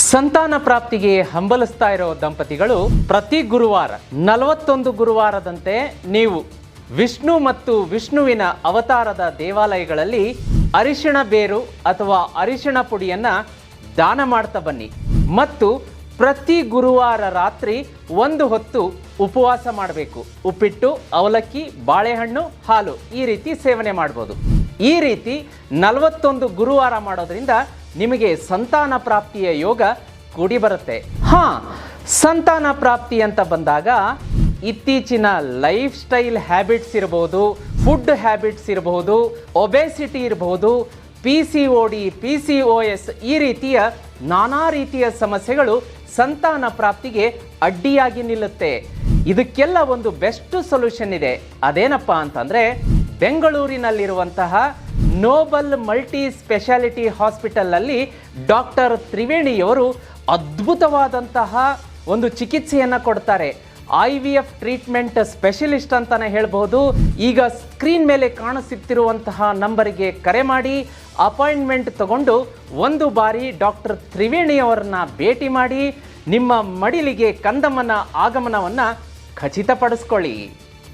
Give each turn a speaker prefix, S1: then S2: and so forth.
S1: ಸಂತಾನ ಪ್ರಾಪ್ತಿಗೆ ಹಂಬಲಿಸ್ತಾ ಇರೋ ದಂಪತಿಗಳು ಪ್ರತಿ ಗುರುವಾರ, ನಲವತ್ತೊಂದು ಗುರುವಾರದಂತೆ ನೀವು ವಿಷ್ಣು ಮತ್ತು ವಿಷ್ಣುವಿನ ಅವತಾರದ ದೇವಾಲಯಗಳಲ್ಲಿ ಅರಿಶಿಣ ಬೇರು ಅಥವಾ ಅರಿಶಿಣ ಪುಡಿಯನ್ನ ದಾನ ಮಾಡ್ತಾ ಬನ್ನಿ. ಮತ್ತು ಪ್ರತಿ ಗುರುವಾರ ರಾತ್ರಿ ಒಂದು ಹೊತ್ತು ಉಪವಾಸ ಮಾಡಬೇಕು. ಉಪ್ಪಿಟ್ಟು, ಅವಲಕ್ಕಿ, ಬಾಳೆಹಣ್ಣು, ಹಾಲು ಈ ರೀತಿ ಸೇವನೆ ಮಾಡ್ಬೋದು. ಈ ರೀತಿ ನಲವತ್ತೊಂದು ಗುರುವಾರ ಮಾಡೋದ್ರಿಂದ ನಿಮಗೆ ಸಂತಾನ ಪ್ರಾಪ್ತಿಯ ಯೋಗ ಕೂಡಿ ಬರುತ್ತೆ. ಹಾ, ಸಂತಾನ ಪ್ರಾಪ್ತಿ ಅಂತ ಬಂದಾಗ ಇತ್ತೀಚಿನ ಲೈಫ್ ಸ್ಟೈಲ್ ಹ್ಯಾಬಿಟ್ಸ್ ಇರಬಹುದು ಫುಡ್ ಹ್ಯಾಬಿಟ್ಸ್ ಇರಬಹುದು ಒಬೆಸಿಟಿ ಇರಬಹುದು P C O D, P C O S ಈ ರೀತಿಯ ನಾನಾ ರೀತಿಯ ಸಮಸ್ಯೆಗಳು ಸಂತಾನ ಪ್ರಾಪ್ತಿಗೆ ಅಡ್ಡಿಯಾಗಿ ನಿಲ್ಲುತ್ತೆ. ಇದಕ್ಕೆಲ್ಲ ಒಂದು ಬೆಸ್ಟ್ ಸೊಲ್ಯೂಷನ್ ಇದೆ. ಅದೇನಪ್ಪ ಅಂತಂದ್ರೆ ಬೆಂಗಳೂರಿನಲ್ಲಿರುವಂತಹ ನೋಬಲ್ ಮಲ್ಟಿ ಸ್ಪೆಷಾಲಿಟಿ ಹಾಸ್ಪಿಟಲಲ್ಲಿ ಡಾಕ್ಟರ್ ತ್ರಿವೇಣಿಯವರು ಅದ್ಭುತವಾದಂತಹ ಒಂದು ಚಿಕಿತ್ಸೆಯನ್ನು ಕೊಡ್ತಾರೆ. I V F treatment specialist ಅಂತಲೇ ಹೇಳ್ಬೋದು ಈಗ ಸ್ಕ್ರೀನ್ ಮೇಲೆ ಕಾಣಿಸುತ್ತಿರುವಂತಹ ನಂಬರಿಗೆ ಕರೆ ಮಾಡಿ, ಅಪಾಯಿಂಟ್ಮೆಂಟ್ ತಗೊಂಡು ಒಂದು ಬಾರಿ ಡಾಕ್ಟರ್ ತ್ರಿವೇಣಿಯವರನ್ನ ಭೇಟಿ ಮಾಡಿ, ನಿಮ್ಮ ಮಡಿಲಿಗೆ ಕಂದಮ್ಮನ ಆಗಮನವನ್ನು ಖಚಿತಪಡಿಸ್ಕೊಳ್ಳಿ.